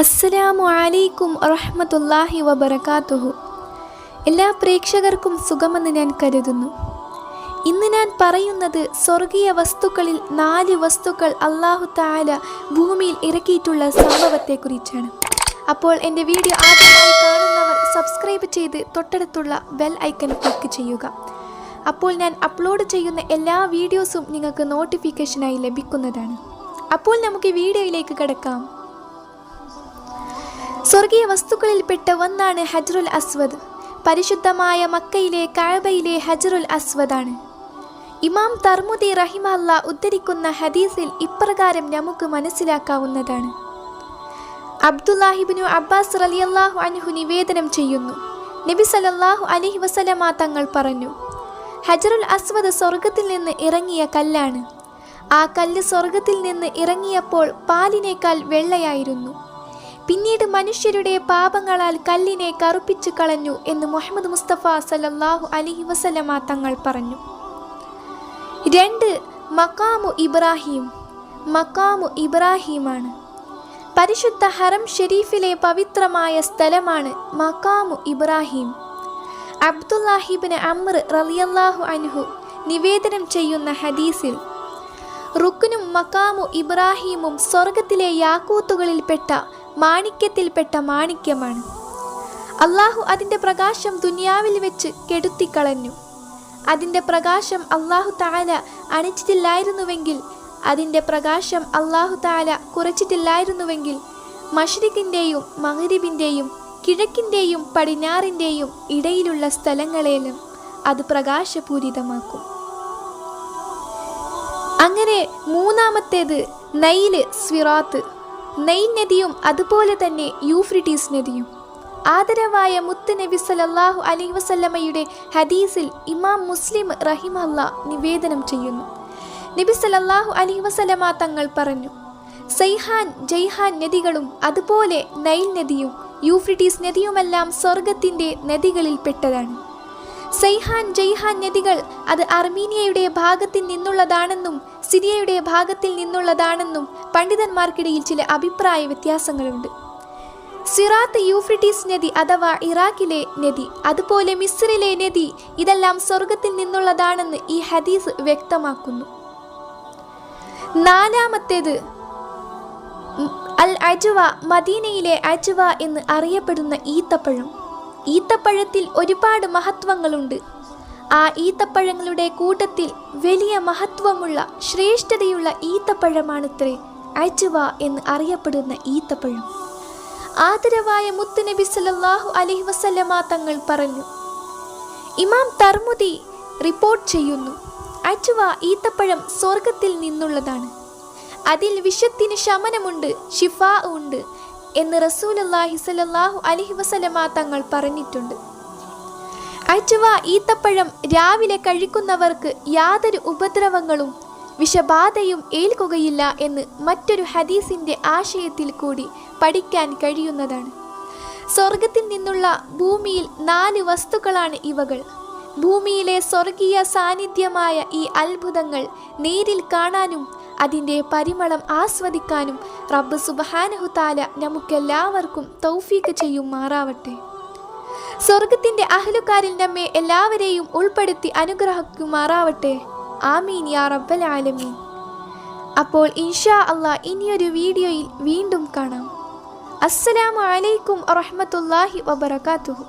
അസ്സലാമു അലൈക്കും റഹ്മത്തുല്ലാഹി വബറകാതുഹു. എല്ലാ പ്രേക്ഷകർക്കും സുഖമെന്ന് ഞാൻ കരുതുന്നു. ഇന്ന് ഞാൻ പറയുന്നത് സ്വർഗീയ വസ്തുക്കളിൽ നാല് വസ്തുക്കൾ അള്ളാഹു താല ഭൂമിയിൽ ഇറക്കിയിട്ടുള്ള സംഭവത്തെക്കുറിച്ചാണ്. അപ്പോൾ എന്റെ വീഡിയോ ആദ്യമായി കാണുന്നവർ സബ്സ്ക്രൈബ് ചെയ്ത് തൊട്ടടുത്തുള്ള ബെൽ ഐക്കൺ ക്ലിക്ക് ചെയ്യുക. അപ്പോൾ ഞാൻ അപ്ലോഡ് ചെയ്യുന്ന എല്ലാ വീഡിയോസും നിങ്ങൾക്ക് നോട്ടിഫിക്കേഷനായി ലഭിക്കുന്നതാണ്. അപ്പോൾ നമുക്ക് വീഡിയോയിലേക്ക് കിടക്കാം. സ്വർഗീയ വസ്തുക്കളിൽപ്പെട്ട ഒന്നാണ് ഹജ്റുൽ അസ്വദ്. പരിശുദ്ധമായ മക്കയിലെ കാഴ്ബയിലെ ഹജ്റുൽ അസ്വദാണ്. ഇമാം തർമുദി റഹിമല്ല ഉദ്ധരിക്കുന്ന ഹദീസിൽ ഇപ്രകാരം നമുക്ക് മനസ്സിലാക്കാവുന്നതാണ്. അബ്ദുല്ലാഹിബിനു അബ്ബാസ് റലിയല്ലാഹു അൻഹു നിവേദനം ചെയ്യുന്നു. നബി സലല്ലാഹു അലഹി വസല്ലമ തങ്ങൾ പറഞ്ഞു ഹജറുൽ അസ്വദ് സ്വർഗത്തിൽ നിന്ന് ഇറങ്ങിയ കല്ലാണ്. ആ കല്ല് സ്വർഗത്തിൽ നിന്ന് ഇറങ്ങിയപ്പോൾ പാലിനേക്കാൾ വെള്ളയായിരുന്നു. പിന്നീട് മനുഷ്യരുടെ പാപങ്ങളാൽ കല്ലിനെ കറുപ്പിച്ചു കളഞ്ഞു എന്ന് മുഹമ്മദ് മുസ്തഫ സല്ലല്ലാഹു അലൈഹി വസലമ തങ്ങൾ പറഞ്ഞു. രണ്ട് മക്കാമു ഇബ്രാഹിം. മക്കാമു ഇബ്രാഹിമാണ്. പരിശുദ്ധ ഹറം ഷെരീഫിലെ പവിത്രമായ സ്ഥലമാണ് മക്കാമു ഇബ്രാഹിം. അബ്ദുല്ലാഹിബിന് അമ്ര റലിയല്ലാഹു അൻഹു നിവേദനം ചെയ്യുന്ന ഹദീസിൽ റുക്കനും മക്കാമു ഇബ്രാഹിമും സ്വർഗത്തിലെ യാക്കൂത്തുകളിൽപ്പെട്ട മാണിക്യത്തിൽപ്പെട്ട മാണിക്യമാണ്. അള്ളാഹു അതിന്റെ പ്രകാശം ദുനിയാവിൽ വെച്ച് കെടുത്തിക്കളഞ്ഞു. അതിന്റെ പ്രകാശം അള്ളാഹു താല അണിച്ചിട്ടില്ലായിരുന്നുവെങ്കിൽ അതിന്റെ പ്രകാശം അള്ളാഹു താല കുറച്ചിട്ടില്ലായിരുന്നുവെങ്കിൽ മഷ്രിഖിന്റെയും മഹരിബിന്റെയും കിഴക്കിന്റെയും പടിഞ്ഞാറിന്റെയും ഇടയിലുള്ള സ്ഥലങ്ങളെല്ലാം അത് പ്രകാശപൂരിതമാക്കും. അങ്ങനെ മൂന്നാമത്തേത് നൈൽ സ്വിറാത്ത് നൈൽ നദിയും അതുപോലെ തന്നെ യൂഫ്രിട്ടീസ് നദിയും. ആദരവായ മുത്ത് നബി സല്ലല്ലാഹു അലൈഹി വസല്ലമയുടെ ഹദീസിൽ ഇമാം മുസ്ലിം റഹിമല്ല നിവേദനം ചെയ്യുന്നു. നബി സലല്ലാഹു അലൈ വസല്ലമ തങ്ങൾ പറഞ്ഞു സൈഹാൻ ജയ്ഹാൻ നദികളും അതുപോലെ നൈൽ നദിയും യൂഫ്രിട്ടീസ് നദിയുമെല്ലാം സ്വർഗത്തിന്റെ നദികളിൽപ്പെട്ടതാണ് സൈഹാൻ ജയ്ഹാൻ നദികൾ അത് അർമീനിയയുടെ ഭാഗത്തിൽ നിന്നുള്ളതാണെന്നും സിറിയയുടെ ഭാഗത്തിൽ നിന്നുള്ളതാണെന്നും പണ്ഡിതന്മാർക്കിടയിൽ ചില അഭിപ്രായ വ്യത്യാസങ്ങളുണ്ട്. സിറാത്ത് യൂഫ്രിട്ടീസ് നദി അഥവാ ഇറാഖിലെ നദി അതുപോലെ മിസ്രിലെ നദി ഇതെല്ലാം സ്വർഗത്തിൽ നിന്നുള്ളതാണെന്ന് ഈ ഹദീസ് വ്യക്തമാക്കുന്നു. നാലാമത്തേത് അൽ അജുവ മദീനയിലെ അജുവ എന്ന് അറിയപ്പെടുന്ന ഈത്തപ്പഴം. ഈത്തപ്പഴത്തിൽ ഒരുപാട് മഹത്വങ്ങളുണ്ട്. ആ ഈത്തപ്പഴങ്ങളുടെ കൂട്ടത്തിൽ വലിയ മഹത്വമുള്ള ശ്രേഷ്ഠതയുള്ള ഈത്തപ്പഴമാണത്രേ. അജുവ എന്ന് അറിയപ്പെടുന്ന ഈത്തപ്പഴം. ആദരവായ മുത്തുനബി സല്ലല്ലാഹു അലഹി വസല്ലമ തങ്ങൾ പറഞ്ഞു ഇമാം തർമുദി റിപ്പോർട്ട് ചെയ്യുന്നു അജുവ ഈത്തപ്പഴം സ്വർഗത്തിൽ നിന്നുള്ളതാണ്. അതിൽ വിഷത്തിന് ശമനമുണ്ട് ഷിഫ ഉണ്ട് എന്ന് റസൂലുള്ളാഹി സ്വല്ലല്ലാഹു അലഹി വസല്ലമ തങ്ങൾ പറഞ്ഞിട്ടുണ്ട്. അജുവ ഈത്തപ്പഴം രാവിലെ കഴിക്കുന്നവർക്ക് യാതൊരു ഉപദ്രവങ്ങളും വിഷബാധയും ഏൽക്കുകയില്ല എന്ന് മറ്റൊരു ഹദീസിന്റെ ആശയത്തിൽ കൂടി പഠിക്കാൻ കഴിയുന്നതാണ്. സ്വർഗത്തിൽ നിന്നുള്ള ഭൂമിയിൽ നാല് വസ്തുക്കളാണ് ഇവകൾ. ഭൂമിയിലെ സ്വർഗീയ സാന്നിധ്യമായ ഈ അത്ഭുതങ്ങൾ നേരിൽ കാണാനും അതിന്റെ പരിമളം ആസ്വദിക്കാനും റബ്ബ് സുബഹാനഹുതാല നമുക്കെല്ലാവർക്കും തൗഫീക്ക് ചെയ്യുമാറാവട്ടെ സ്വർഗത്തിന്റെ അഹലുക്കാരിൽ നമ്മെ എല്ലാവരെയും ഉൾപ്പെടുത്തി അനുഗ്രഹിക്കുമാറാവട്ടെ. ആമീൻ യാ റബ്ബൽ ആലമീൻ. അപ്പോൾ ഇൻഷാ അള്ളാഹ് ഇനിയൊരു വീഡിയോയിൽ വീണ്ടും കാണാം. അസ്സലാമു അലൈക്കും വറഹമത്തല്ലാഹി വബറകാതുഹു.